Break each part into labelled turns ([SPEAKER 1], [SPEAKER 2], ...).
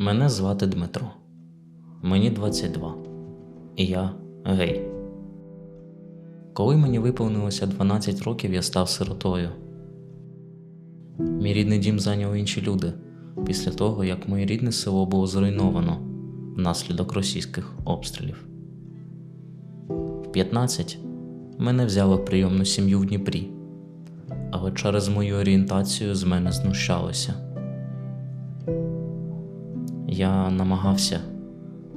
[SPEAKER 1] Мене звати Дмитро. Мені 22. І я гей. Коли мені виповнилося 12 років, я став сиротою. Мій рідний дім зайняли інші люди після того, як моє рідне село було зруйновано внаслідок російських обстрілів. В 15 мене взяли в прийомну сім'ю в Дніпрі, але через мою орієнтацію з мене знущалися. Я намагався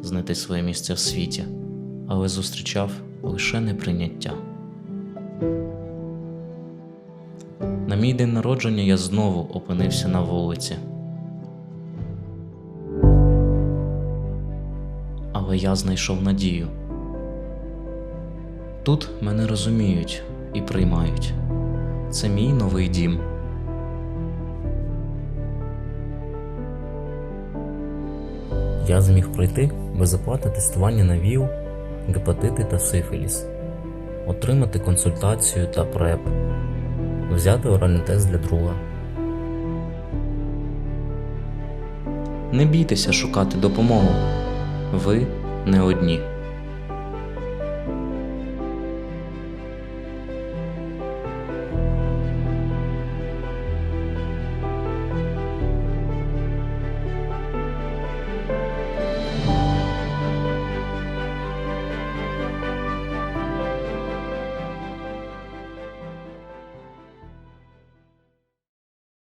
[SPEAKER 1] знайти своє місце в світі, але зустрічав лише неприйняття. На мій день народження я знову опинився на вулиці. Але я знайшов надію. Тут мене розуміють і приймають. Це мій новий дім. Я зміг пройти безоплатне тестування на ВІЛ, гепатити та сифіліс, отримати консультацію та ПРЕП, взяти оральний тест для друга. Не бійтеся шукати допомогу. Ви не одні.